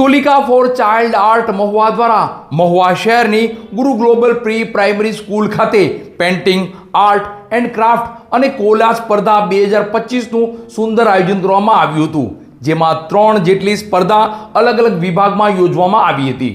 Tulika for child art Mahuva દ્વારા મહુવા શહેરની Guru global pre primary school ખાતે painting art and craft અને collage સ્પર્ધા બે હજાર પચીસનું સુંદર આયોજન કરવામાં આવ્યું હતું, જેમાં ત્રણ જેટલી સ્પર્ધા અલગ અલગ વિભાગમાં યોજવામાં આવી હતી.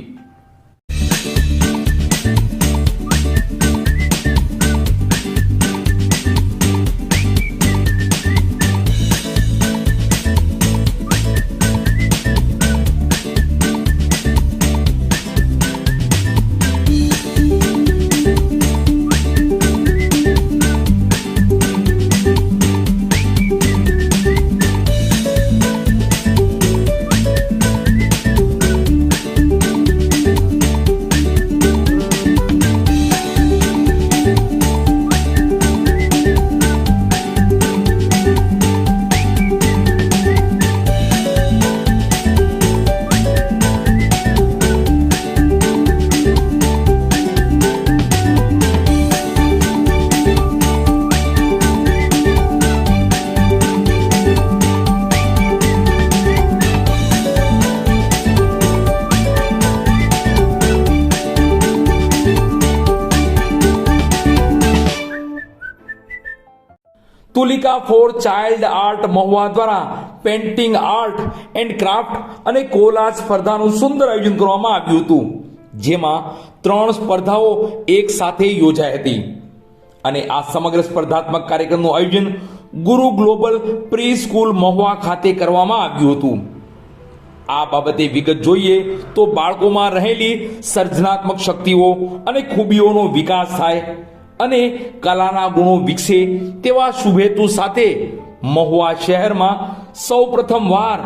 Tulika for child art Mahuva દ્વારા પેન્ટિંગ આર્ટ એન્ડ ક્રાફ્ટ અને કોલા સ્પર્ધાનું સુંદર આયોજન કરવામાં આવ્યું હતું, જેમાં ત્રણ સ્પર્ધાઓ એક સાથે યોજાઈ હતી. અને આ સમગ્ર સ્પર્ધાત્મક કાર્યક્રમનું આયોજન ગુરુ ગ્લોબલ પ્રી સ્કૂલ મહુવા ખાતે કરવામાં આવ્યું હતું. આ બાબતે વિગત જોઈએ તો બાળકોમાં રહેલી સર્જનાત્મક શક્તિઓ અને ખૂબીઓનો વિકાસ થાય અને કલાના ગુણો વિકસે તેવા શુભેતુ સાથે મહુવા શહેરમાં સૌ વાર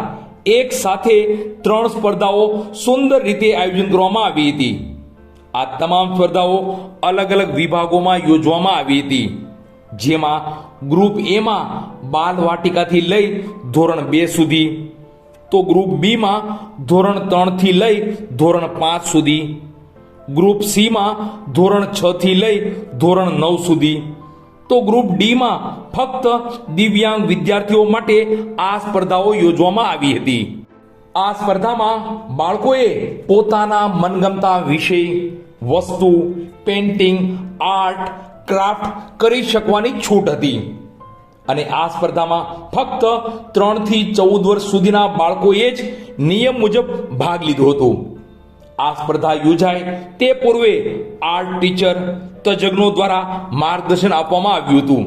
એક સાથે ત્રણ સ્પર્ધાઓ સુંદર રીતે આયોજન કરવામાં આવી હતી. આ તમામ સ્પર્ધાઓ અલગ અલગ વિભાગોમાં યોજવામાં આવી હતી. જેમાં ગ્રુપ એમાં બાલ વાટિકાથી લઈ ધોરણ બે સુધી, તો ગ્રુપ બીમાં ધોરણ ત્રણથી લઈ ધોરણ પાંચ સુધી ગ્રુપ સીમાં ધોરણ છ થી લઈ ધોરણ નવ સુધી. તો ગ્રુપ ડીમાં ફક્ત દિવ્યાંગ વિદ્યાર્થીઓ માટે આ સ્પર્ધાઓ યોજવામાં આવી હતી. આ સ્પર્ધામાં બાળકોએ પોતાના મનગમતા વિષય, વસ્તુ પેન્ટિંગ આર્ટ, ક્રાફ્ટ કરી શકવાની છૂટ હતી. અને આ સ્પર્ધામાં ફક્ત ત્રણથી ચૌદ વર્ષ સુધીના બાળકોએ જ નિયમ મુજબ ભાગ લીધો હતો. આ સ્પર્ધા યોજાય તે પૂર્વે આર્ટ ટીચર તજજ્ઞો દ્વારા માર્ગદર્શન આપવામાં આવ્યું હતું.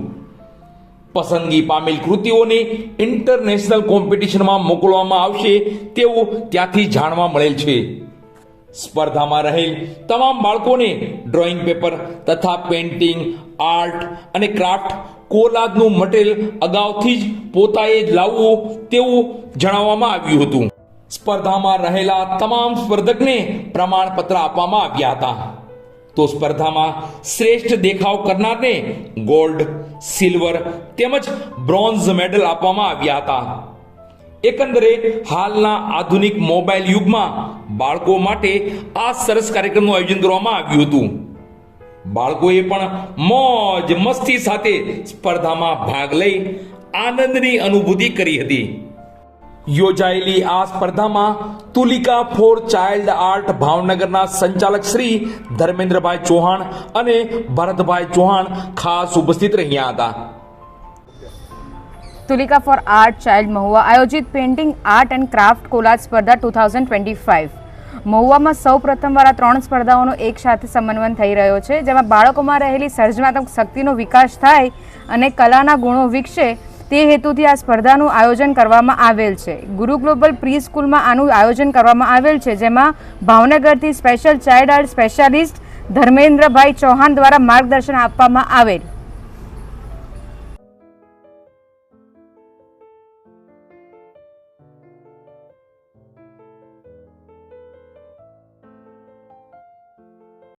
પસંદગી પામેલ કૃતિઓને ઇન્ટરનેશનલ કોમ્પિટિશનમાં મોકલવામાં આવશે તેવું ત્યાંથી જાણવા મળેલ છે. સ્પર્ધામાં રહેલ તમામ બાળકોને ડ્રોઈંગ પેપર તથા પેન્ટિંગ આર્ટ અને ક્રાફ્ટ કોલાદનું મટીરિયલ અગાઉથી જ પોતાએ લાવવું તેવું જણાવવામાં આવ્યું હતું. સ્પર્ધામાં રહેલા તમામ સ્પર્ધકને પ્રમાણપત્ર આપવામાં આવ્યા હતા. તો સ્પર્ધામાં શ્રેષ્ઠ દેખાવ કરનારને ગોલ્ડ, સિલ્વર તેમજ બ્રોન્ઝ મેડલ આપવામાં આવ્યા હતા. એકંદરે હાલના આધુનિક મોબાઈલ યુગમાં બાળકો માટે આ સરસ કાર્યક્રમનું આયોજન કરવામાં આવ્યું હતું. બાળકોએ પણ મોજ મસ્તી સાથે સ્પર્ધામાં ભાગ લઈ આનંદની અનુભૂતિ કરી હતી. યોજાયેલી આ સ્પર્ધામાં તુલિકા ફોર ચાઇલ્ડ આર્ટ ભાવનગરના સંચાલક શ્રી ધર્મેન્દ્રભાઈ ચૌહાણ અને ભરતભાઈ ચૌહાણ ખાસ ઉપસ્થિત રહ્યા હતા. Tulika for art child Mahuva આયોજિત painting, art and craft collage સ્પર્ધા ટુ થાઉઝન્ડ ટ્વેન્ટી ફાઇવ. મહુવામાં સૌ પ્રથમવાર આ ત્રણ સ્પર્ધાઓનો એક સાથે સમન્વયન થઈ રહ્યો છે, જેમાં બાળકોમાં રહેલી સર્જનાત્મક શક્તિનો વિકાસ થાય અને કલાના ગુણો વિકસે તે હેતુથી આ સ્પર્ધાનું આયોજન કરવામાં આવેલ છે. ગુરુ ગ્લોબલ પ્રી સ્કૂલમાં આનું આયોજન કરવામાં આવેલ છે, જેમાં ભાવનગરથી special child art specialist Dharmendrabhai Chauhan દ્વારા માર્ગદર્શન આપવામાં આવેલ.